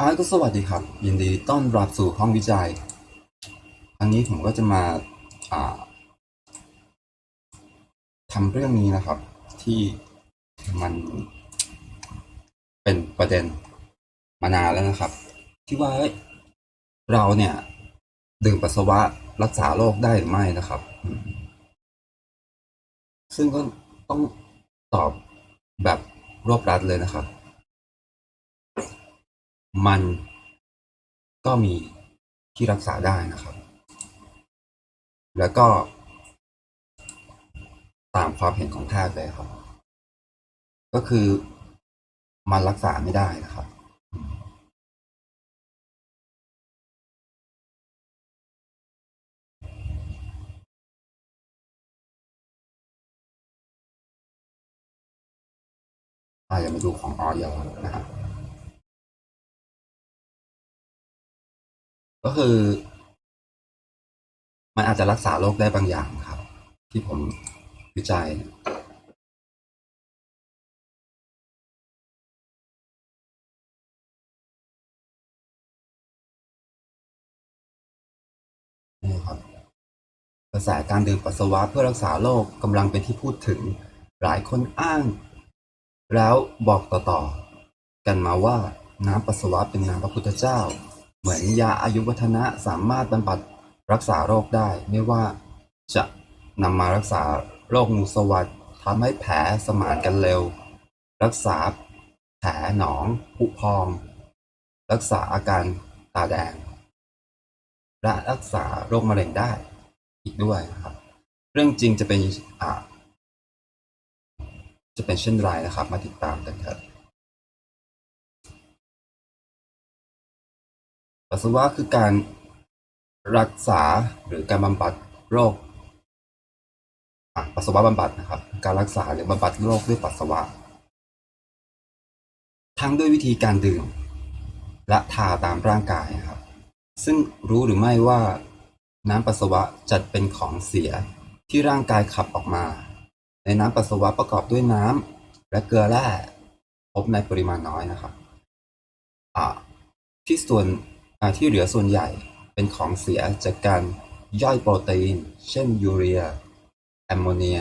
อาก็สวัสดีครับ ยินดีต้อนรับสู่ห้องวิจัยครั้งนี้ผมก็จะมาอ่าทำเรื่องนี้นะครับ ที่มันเป็นประเด็นมานานแล้วนะครับ ที่ว่าเราเนี่ย ดื่มปัสสาวะรักษาโรคได้หรือไม่นะครับ ซึ่งก็ต้องตอบแบบรวบรัดเลยนะครับ มันก็มีที่รักษาได้นะครับ แล้วก็ ตามความเห็นของแพทย์เลยครับ ก็คือมันรักษาไม่ได้นะครับ อาอย่ามาดูของออยนะครับ ก็คือ มันอาจจะรักษาโรคได้บางอย่างครับ ที่ผมวิจัยนี่ครับกระแสการดื่มปัสสาวะเพื่อรักษาโรคกำลังเป็นที่พูดถึงหลายคนอ้าง แล้วบอกต่อๆกันมาว่าน้ำปัสสาวะเป็นน้ำพระพุทธเจ้า เหมือนยาอายุวัฒนะสามารถบำบัดรักษาโรคได้ ไม่ว่าจะนำมารักษาโรคงูสวัสดทำให้แผลสมานกันเร็ว รักษาแผลหนองผุพอง รักษาอาการตาแดง และรักษาโรคมะเร็งได้อีกด้วยครับ เรื่องจริงจะเป็นอ่าจะเป็นเช่นไรนะครับ มาติดตามกันเถอะ ปัสสาวะคือการรักษาหรือการบำบัดโรคอะปัสสาวะบำบัดนะครับ การรักษาหรือบำบัดโรคด้วยปัสสาวะ ทั้งด้วยวิธีการดื่ม และทาตามร่างกายนะครับ ซึ่งรู้หรือไม่ว่าน้ำปัสสาวะจัดเป็นของเสียที่ร่างกายขับออกมา ในน้ำปัสสาวะประกอบด้วยน้ำและเกลือแร่พบในปริมาณน้อยนะครับอ่าที่ส่วน อ่าที่เหลือส่วนใหญ่เป็นของเสียจากการย่อยโปรตีน เช่น ยูเรีย แอมโมเนีย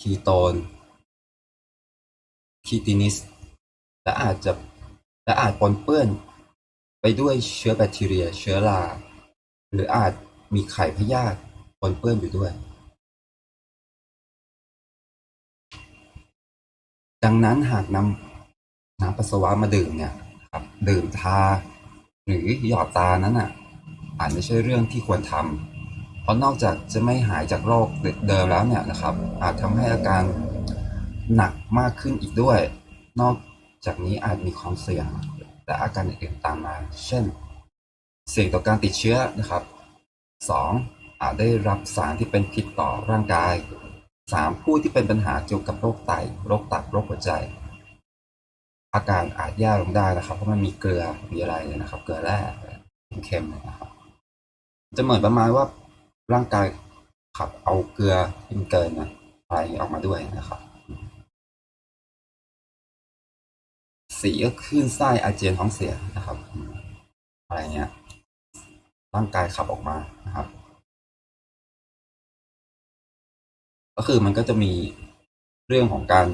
คีโตน คีตินิส และอาจจะและอาจปนเปื้อน ไปด้วยเชื้อแบคทีเรีย เชื้อรา หรืออาจมีไข่พยาธิปนเปื้อนอยู่ด้วย ดังนั้นหากนำน้ำปัสสาวะมาดื่มเนี่ย ครับดื่มทา หรือหยอดตานั้นอะอาจไม่ใช่เรื่องที่ควรทำเพราะนอกจากจะไม่หายจากโรคเดิมแล้วเนี่ยนะครับ อาจทำให้อาการหนักมากขึ้นอีกด้วย นอกจากนี้อาจมีความเสี่ยงและอาการอื่นๆตามมา เช่น เสี่ยงต่อการติดเชื้อนะครับ 2. อาจได้รับสารที่เป็นพิษต่อร่างกาย 3. ผู้ที่เป็นปัญหาเกี่ยวกับโรคไต โรคตับ โรคหัวใจ อาการอาจแย่ลงได้นะครับ เพราะมันมีเกลือมีอะไรเนี่ยนะครับ เกลือแร่เค็มเนี่ยนะครับ จะเหมือนประมาณว่าร่างกายขับเอาเกลือที่มันเกินนะไรออกมาด้วยนะครับ สีก็คลื่นไส้อาเจียนท้องเสียนะครับ อะไรเงี้ย ร่างกายขับออกมานะครับ ก็คือมันก็จะมีเรื่องของการ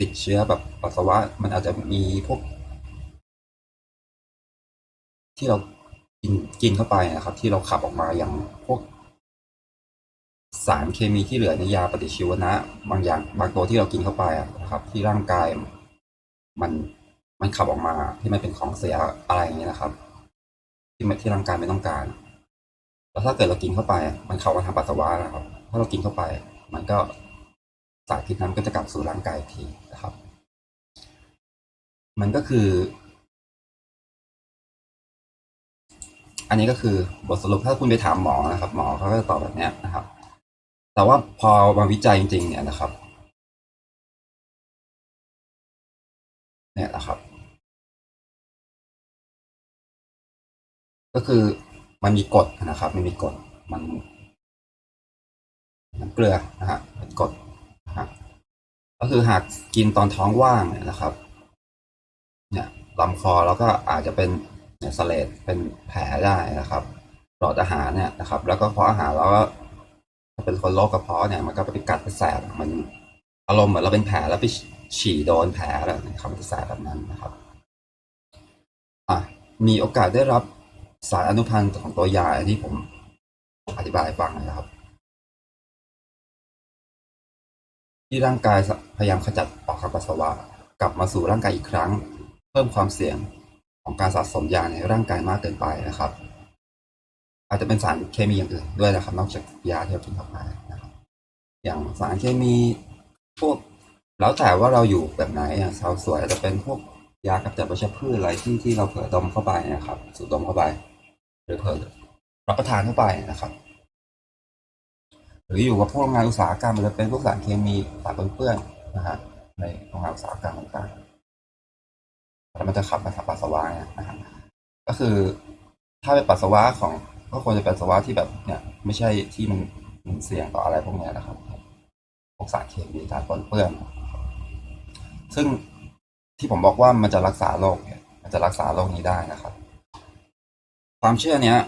ติดเชื้อแบบปัสสาวะ มันอาจจะมีพวก ที่เรากินกินเข้าไปนะครับ ที่เราขับออกมาอย่างพวก สารเคมีที่เหลือในยาปฏิชีวนะ บางอย่างบางตัวที่เรากินเข้าไปอะนะครับ ที่ร่างกายมันมันขับออกมาที่มันเป็นของเสียอะไรอย่างเงี้ยนะครับ ที่ไม่ที่ร่างกายไม่ต้องการแล้วถ้าเกิดเรากินเข้าไปอะมันเข้ามาทางปัสสาวะนะครับ ถ้าเรากินเข้าไป มันก็ สารพิษนั้นก็จะกลับสู่ร่างกายทีนะครับ มันก็คือ อันนี้ก็คือบทสรุปถ้าคุณไปถามหมอนะครับ หมอเขาก็จะตอบแบบนี้นะครับ แต่ว่าพอมาวิจัยจริง ๆ เนี่ยนะครับ เนี่ยนะครับ ก็คือมันมีกฎนะครับ มันมีกฎมัน น้ำเกลือนะฮะเป็นกฎ ก็คือหากกินตอนท้องว่างเนี่ยนะครับ เนี่ยลำคอแล้วก็อาจจะเป็นเนี่ยสเลดเป็นแผลได้นะครับหลอดอาหารเนี่ยนะครับ แล้วก็เพาะอาหารแล้วก็ถ้าเป็นคนโรคกระเพาะเนี่ยมันก็ไปกัดไปแสบมันอารมณ์เหมือนเราเป็นแผลแล้วไปฉี่โดนแผลแล้วนะครับมันจะแสบแบบนั้นนะครับอะมีโอกาสได้รับสารอนุพันธ์ของตัวยาที่ผมอธิบายฟังนะครับ ที่ร่างกายพยายามขจัดออกทางปัสสาวะ กลับมาสู่ร่างกายอีกครั้ง เพิ่มความเสี่ยงของการสะสมยาในร่างกายมากเกินไปนะครับ อาจจะเป็นสารเคมีอย่างอื่นด้วยนะครับ นอกจากยาที่เรากินเข้าไปนะครับ อย่างสารเคมีพวกแล้วแต่ว่าเราอยู่แบบไหนอะชาวสวยอาจจะเป็นพวกยากำจัดวัชพืชอะไรที่ที่เราเผลอดมเข้าไปนะครับ สูดดมเข้าไป หรือเผลอรับประทานเข้าไปนะครับ หรืออยู่กับพวกงานอุตสาหกรรมมันจะเป็นพวกสารเคมีสารปนเปื้อนนะฮะในโรงงานอุตสาหกรรมต่างๆแล้วมันจะขับมาทางปัสสาวะเนี่ยนะฮะก็คือถ้าเป็นปัสสาวะของก็ควรจะเป็นปัสสาวะที่แบบเนี่ยไม่ใช่ที่มันมันเสี่ยงต่ออะไรพวกเนี้ยนะครับพวกสารเคมีสารปนเปื้อน ซึ่งที่ผมบอกว่ามันจะรักษาโรคเนี่ยมันจะรักษาโรคนี้ได้นะครับ ความเชื่อเนี้ย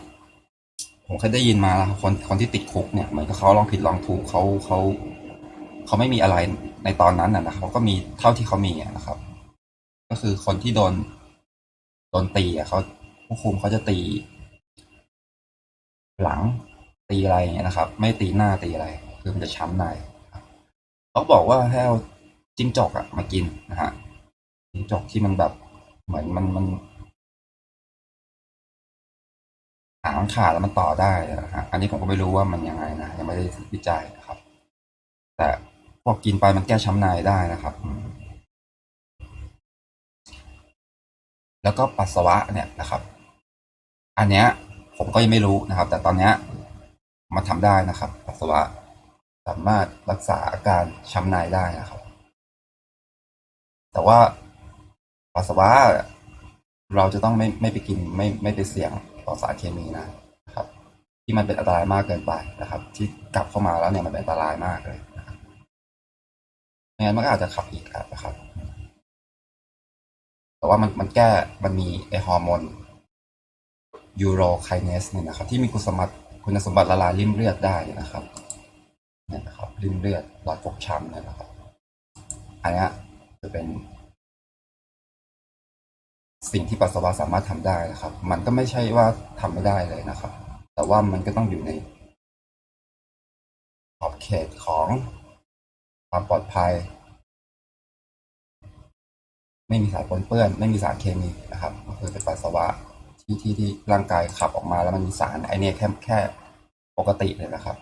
ผมเคยได้ยินมานะครับคนคนที่ติดคุกเนี่ยเหมือนกับเขาลองผิดลองถูกเขาเขาเขาไม่มีอะไรในตอนนั้นนะนะครับเขาก็มีเท่าที่เขามีนะครับ ก็คือคนที่โดนโดนตีอะเขาผู้คุมเขาจะตี หลังตีอะไรอย่างเงี้ยนะครับ ไม่ตีหน้าตีอะไร คือมันจะช้ำในเขาบอกว่าให้เอาจิ้งจอกอะมากินนะฮะจิ้งจอกที่มันแบบเหมือนมันมัน หางมันขาดแล้วมันต่อได้นะฮะอันนี้ผมก็ไม่รู้ว่ามันยังไงนะยังไม่ได้วิจัยนะครับ แต่พอกินไปมันแก้ช้ำในได้นะครับ แล้วก็ปัสสาวะเนี่ยนะครับ อันเนี้ยผมก็ยังไม่รู้นะครับ แต่ตอนเนี้ยมันทำได้นะครับ ปัสสาวะสามารถรักษาอาการช้ำในได้นะครับ แต่ว่าปัสสาวะเราจะต้องไม่ไม่ไปกินไม่ไม่ไปเสี่ยง ต่อสารเคมีนะครับที่มันเป็นอันตรายมากเกินไปนะครับ ที่กลับเข้ามาแล้วเนี่ยมันเป็นอันตรายมากเลยนะครับไม่งั้นมันก็อาจจะขับอีกนะครับ แต่ว่ามันมันแก้มันมีไอฮอร์โมนยูโรไคเนสเนี่ยนะครับ ที่มีคุณสมบัติคุณสมบัติละลายริ่มเลือดได้นะครับเนี่ยนะครับริ่มเลือดหลอดฟกช้ำเนี่ยนะครับ อันนี้จะเป็น สิ่งที่ปัสสาวะสามารถทำได้นะครับ มันก็ไม่ใช่ว่าทำไม่ได้เลยนะครับ แต่ว่ามันก็ต้องอยู่ในขอบเขตของความปลอดภัย ไม่มีสารปนเปื้อน ไม่มีสารเคมีนะครับ ก็คือเป็นปัสสาวะที่ที่ที่ร่างกายขับออกมาแล้วมันมีสารไอเนี้ยแค่แค่ปกติเลยนะครับ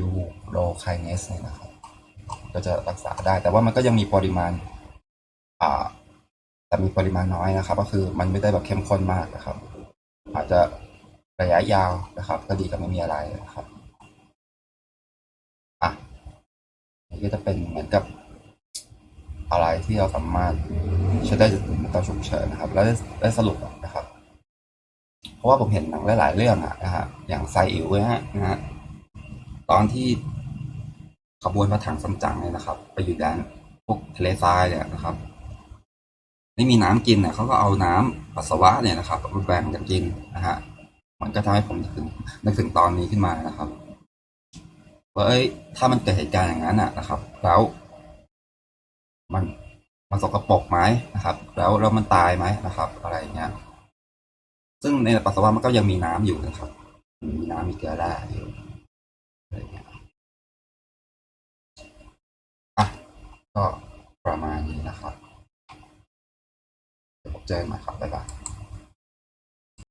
ยูโรไคเนสเนี่ยนะครับ ก็จะรักษาได้แต่ว่ามันก็ยังมีปริมาณอ่า แต่มีปริมาณน้อยนะครับ ก็คือมันไม่ได้แบบเข้มข้นมากนะครับ อาจจะระยะยาวนะครับ ก็ดีกับไม่มีอะไรนะครับอะนี่ก็จะเป็นเหมือนกับอะไรที่เราสามารถใช้ได้จนถึงตอนฉุกเฉินนะครับ แล้วได้สรุปนะครับ เพราะว่าผมเห็นหนังหลาย ๆ เรื่องอะนะฮะอย่างไซอิ๋วนะฮะนะฮะตอนที่ขบวนพระถังซัมจั๋งเนี่ยนะครับ ไปอยู่แดนพวกทะเลทรายเนี่ยนะครับ ไม่มีน้ำกินเนี่ยเขาก็เอาน้ำปัสสาวะเนี่ยนะครับมาแบ่งกันกินนะฮะมันก็ทำให้ผมนึกถึงนึกถึงตอนนี้ขึ้นมานะครับว่าเอ้ยถ้ามันเกิดเหตุการณ์อย่างนั้นอะนะครับ แล้ว มันมันสกปรกไหมนะครับ แล้วแล้วมันตายไหมนะครับ อะไรเงี้ย ซึ่งในปัสสาวะมันก็ยังมีน้ำอยู่นะครับ มีน้ำมีเกลือแร่อยู่อะไรเงี้ยอะก็ประมาณนี้นะครับ เดี๋ยวผ